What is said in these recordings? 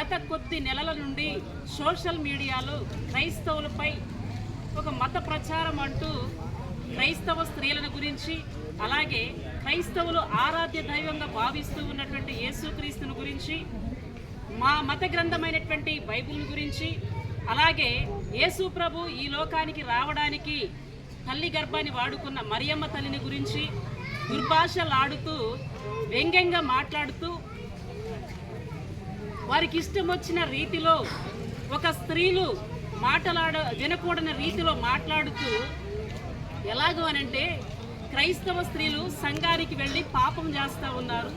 గత కొద్ది నెలల నుండి సోషల్ మీడియాలో క్రైస్తవులపై ఒక మత ప్రచారం అంటూ క్రైస్తవ స్త్రీలను గురించి అలాగే క్రైస్తవులు ఆరాధ్య దైవంగా భావిస్తూ ఉన్నటువంటి యేసుక్రీస్తుని గురించి మా మత గ్రంథమైనటువంటి బైబిల్ గురించి అలాగే యేసు ప్రభు ఈ లోకానికి రావడానికి తల్లి గర్భాన్ని వాడుకున్న మరియమ్మ తల్లిని గురించి దుర్భాషలాడుతూ వ్యంగ్యంగా మాట్లాడుతూ వారికి ఇష్టం వచ్చిన రీతిలో ఒక స్త్రీలు మాట్లాడ వినకూడని రీతిలో మాట్లాడుతూ ఎలాగో అనంటే క్రైస్తవ స్త్రీలు సంఘానికి వెళ్ళి పాపం చేస్తూ ఉన్నారు.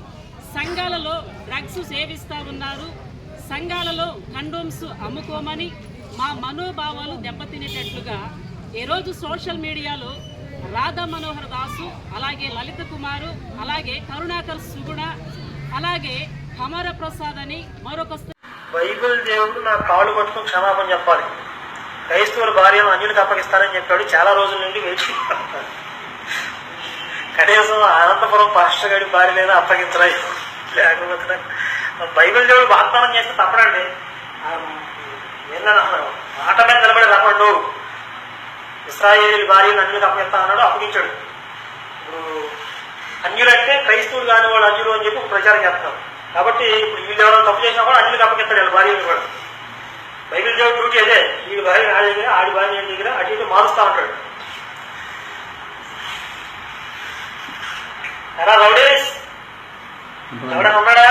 సంఘాలలో డ్రగ్స్ సేవిస్తూ ఉన్నారు. సంఘాలలో కండోమ్స్ అమ్ముకోమని మా మనోభావాలు దెబ్బతినేటట్లుగా ఈరోజు సోషల్ మీడియాలో రాధా మనోహర్ దాసు అలాగే లలిత కుమారు అలాగే కరుణాకర్ సుగుణ అలాగే అమర ప్రసాద్ అని మరొక బైబిల్ దేవుడు నా కాళ్ళు పట్టుకుని క్షమాపణ చెప్పాలి. క్రైస్తవుల భార్యను అన్యులకు అప్పగిస్తానని చెప్పాడు. చాలా రోజుల నుండి వేచి కనీసం అనంతపురం పాస్టర్ గారి లేదా అప్పగించరా లేకపోతే బైబిల్ దేవుడు వాగ్దానం చేస్తే తప్పడండి. మాట మీద నిలబడి రమ్మడు ఇస్రాయేల్ భార్యను అన్యులకు అప్పగిస్తా అన్నాడు అప్పగించాడు. ఇప్పుడు అన్యులంటే క్రైస్తవులు కాని వాళ్ళు అన్యులు అని చెప్పి ప్రచారం చేస్తున్నారు. కాబట్టి ఇప్పుడు వీళ్ళు ఎవరైనా తప్పు చేసినా కూడా అన్యులకు అప్పగిస్తాడు వీళ్ళ కూడా. బైబిల్ దేవుడు డ్యూటీ అదే. వీడి భార్య నా దగ్గర ఆడి భార్య నేను దగ్గర అటు ఇటు మారుస్తా ఉంటాడు. ఎలా రౌడీస్? ఎవడన్నా ఉన్నాడా?